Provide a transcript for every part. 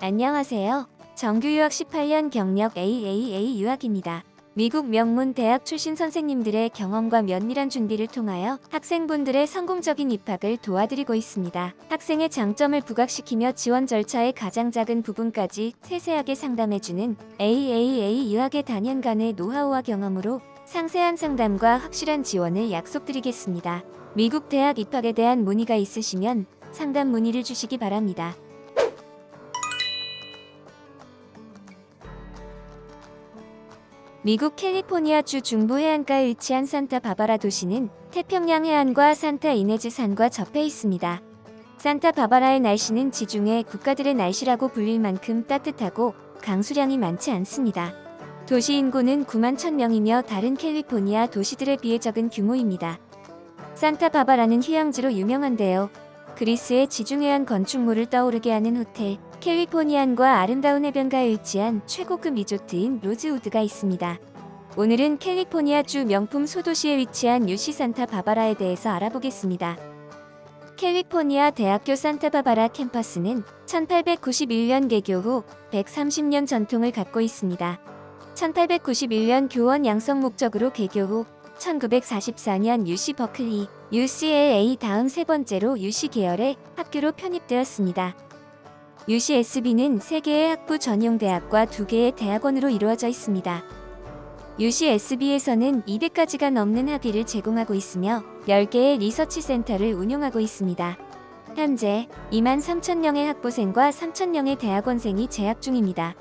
안녕하세요. 정규 유학 18년 경력 AAA 유학입니다. 미국 명문 대학 출신 선생님들의 경험과 면밀한 준비를 통하여 학생분들의 성공적인 입학을 도와드리고 있습니다. 학생의 장점을 부각시키며 지원 절차의 가장 작은 부분까지 세세하게 상담해주는 AAA 유학의 단연간의 노하우와 경험으로 상세한 상담과 확실한 지원을 약속드리겠습니다. 미국 대학 입학에 대한 문의가 있으시면 상담 문의를 주시기 바랍니다. 미국 캘리포니아주 중부 해안가에 위치한 산타 바바라 도시는 태평양 해안과 산타 이네즈 산과 접해 있습니다. 산타 바바라의 날씨는 지중해 국가들의 날씨라고 불릴 만큼 따뜻하고 강수량이 많지 않습니다. 도시 인구는 9만 1000명이며 다른 캘리포니아 도시들에 비해 적은 규모입니다. 산타 바바라는 휴양지로 유명한데요. 그리스의 지중해안 건축물을 떠오르게 하는 호텔, 캘리포니안과 아름다운 해변가에 위치한 최고급 리조트인 로즈우드가 있습니다. 오늘은 캘리포니아주 명품 소도시에 위치한 유시 산타 바바라에 대해서 알아보겠습니다. 캘리포니아 대학교 산타바바라 캠퍼스는 1891년 개교 후 130년 전통을 갖고 있습니다. 1891년 교원 양성 목적으로 개교 후 1944년 UC 버클리, UCLA 다음 세 번째로 UC 계열의 학교로 편입되었습니다. UCSB는 3개의 학부 전용 대학과 2개의 대학원으로 이루어져 있습니다. UCSB에서는 200가지가 넘는 학위를 제공하고 있으며 10개의 리서치 센터를 운영하고 있습니다. 현재 2만 3천명의 학부생과 3천명의 대학원생이 재학 중입니다.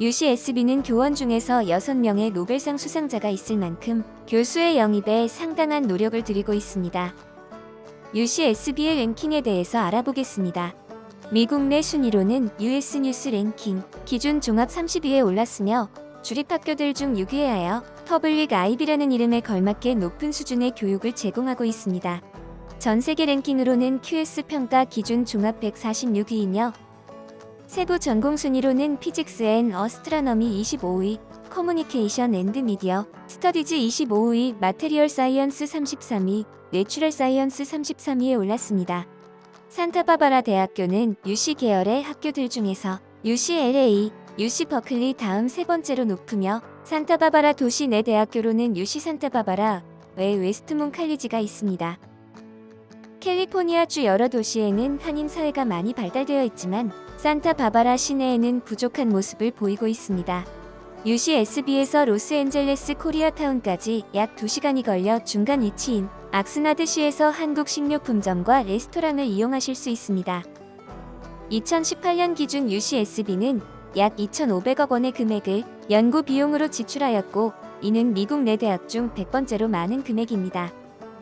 UCSB는 교원 중에서 6명의 노벨상 수상자가 있을 만큼 교수의 영입에 상당한 노력을 들이고 있습니다. UCSB의 랭킹에 대해서 알아보겠습니다. 미국 내 순위로는 US 뉴스 랭킹 기준 종합 30위에 올랐으며 주립 학교들 중 6위에 하여 퍼블릭 아이비라는 이름에 걸맞게 높은 수준의 교육을 제공하고 있습니다. 전 세계 랭킹으로는 QS 평가 기준 종합 146위이며 세부 전공 순위로는 피직스 앤 어스트라너미 25위, 커뮤니케이션 앤드 미디어, 스터디즈 25위, 마테리얼 사이언스 33위, 내추럴 사이언스 33위에 올랐습니다. 산타바바라 대학교는 UC 계열의 학교들 중에서 UCLA, UC 버클리 다음 세 번째로 높으며 산타바바라 도시 내 대학교로는 UC 산타바바라 외 웨스트문 칼리지가 있습니다. 캘리포니아주 여러 도시에는 한인 사회가 많이 발달되어 있지만 산타바바라 시내에는 부족한 모습을 보이고 있습니다. UCSB에서 로스앤젤레스 코리아타운까지 약 2시간이 걸려 중간 위치인 악스나드시에서 한국 식료품점과 레스토랑을 이용하실 수 있습니다. 2018년 기준 UCSB는 약 2,500억 원의 금액을 연구 비용으로 지출하였고 이는 미국 내 대학 중 100번째로 많은 금액입니다.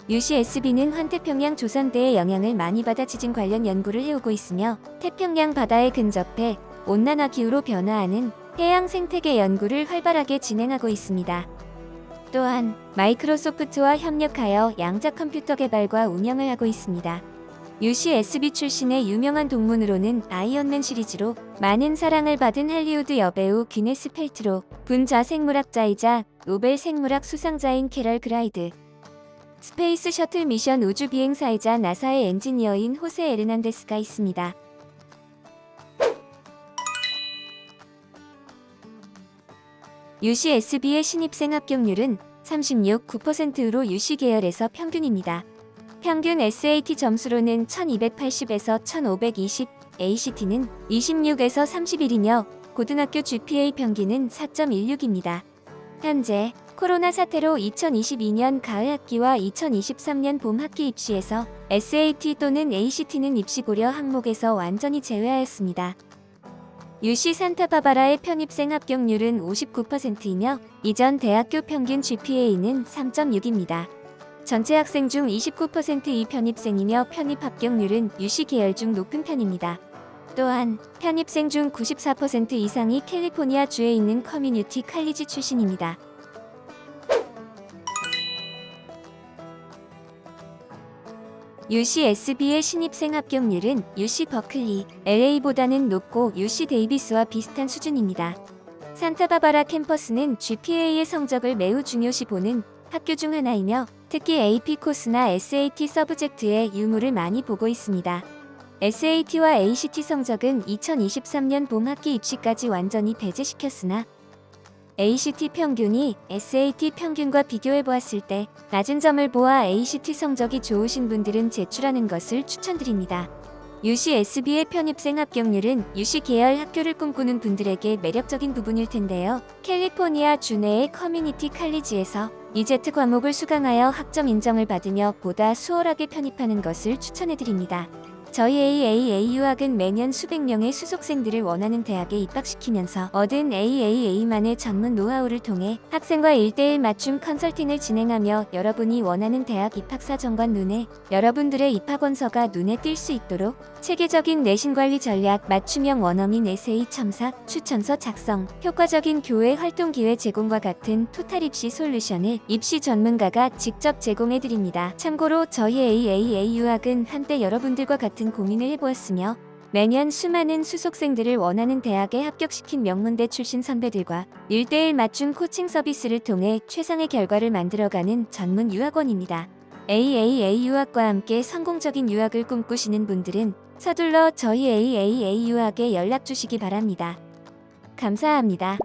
UCSB는 환태평양 조선대의 영향을 많이 받아 지진 관련 연구를 해오고 있으며 태평양 바다에 근접해 온난화 기후로 변화하는 해양 생태계 연구를 활발하게 진행하고 있습니다. 또한 마이크로소프트와 협력하여 양자 컴퓨터 개발과 운영을 하고 있습니다. UCSB 출신의 유명한 동문으로는 아이언맨 시리즈로 많은 사랑을 받은 할리우드 여배우 귀네스 펠트로 분자 생물학자이자 노벨 생물학 수상자인 캐럴 그라이드 스페이스 셔틀 미션 우주 비행사이자 나사의 엔지니어인 호세 에르난데스가 있습니다. UCSB의 신입생 합격률은 36.9%로 UC 계열에서 평균입니다. 평균 SAT 점수로는 1280에서 1520, ACT는 26에서 31이며 고등학교 GPA 평균은 4.16입니다. 현재 코로나 사태로 2022년 가을 학기와 2023년 봄 학기 입시에서 SAT 또는 ACT는 입시 고려 항목에서 완전히 제외하였습니다. UC 산타바바라의 편입생 합격률은 59%이며 이전 대학교 평균 GPA는 3.6입니다. 전체 학생 중 29%이 편입생이며 편입 합격률은 UC 계열 중 높은 편입니다. 또한 편입생 중 94% 이상이 캘리포니아 주에 있는 커뮤니티 칼리지 출신입니다. UCSB의 신입생 합격률은 UC 버클리, LA보다는 높고 UC 데이비스와 비슷한 수준입니다. 산타바바라 캠퍼스는 GPA의 성적을 매우 중요시 보는 학교 중 하나이며 특히 AP 코스나 SAT 서브젝트에 유무를 많이 보고 있습니다. SAT와 ACT 성적은 2023년 봄 학기 입시까지 완전히 배제시켰으나 ACT 평균이 SAT 평균과 비교해 보았을 때 낮은 점을 보아 ACT 성적이 좋으신 분들은 제출하는 것을 추천드립니다. UC SB의 편입생 합격률은 UC 계열 학교를 꿈꾸는 분들에게 매력적인 부분일 텐데요. 캘리포니아 주내의 커뮤니티 칼리지에서 이제트 과목을 수강하여 학점 인정을 받으며 보다 수월하게 편입하는 것을 추천해드립니다. 저희 AAA 유학은 매년 수백 명의 수속생들을 원하는 대학에 입학시키면서 얻은 AAA만의 전문 노하우를 통해 학생과 1대1 맞춤 컨설팅을 진행하며 여러분이 원하는 대학 입학사 정관 눈에 여러분들의 입학원서가 눈에 띌 수 있도록 체계적인 내신 관리 전략, 맞춤형 원어민 에세이 첨삭, 추천서 작성, 효과적인 교회 활동 기회 제공과 같은 토탈 입시 솔루션을 입시 전문가가 직접 제공해 드립니다. 참고로 저희 AAA 유학은 한때 여러분들과 같은 고민을 해보았으며 매년 수많은 수속생들을 원하는 대학에 합격시킨 명문대 출신 선배들과 1대1 맞춤 코칭 서비스를 통해 최상의 결과를 만들어가는 전문 유학원입니다. AAA 유학과 함께 성공적인 유학을 꿈꾸시는 분들은 서둘러 저희 AAA 유학에 연락 주시기 바랍니다. 감사합니다.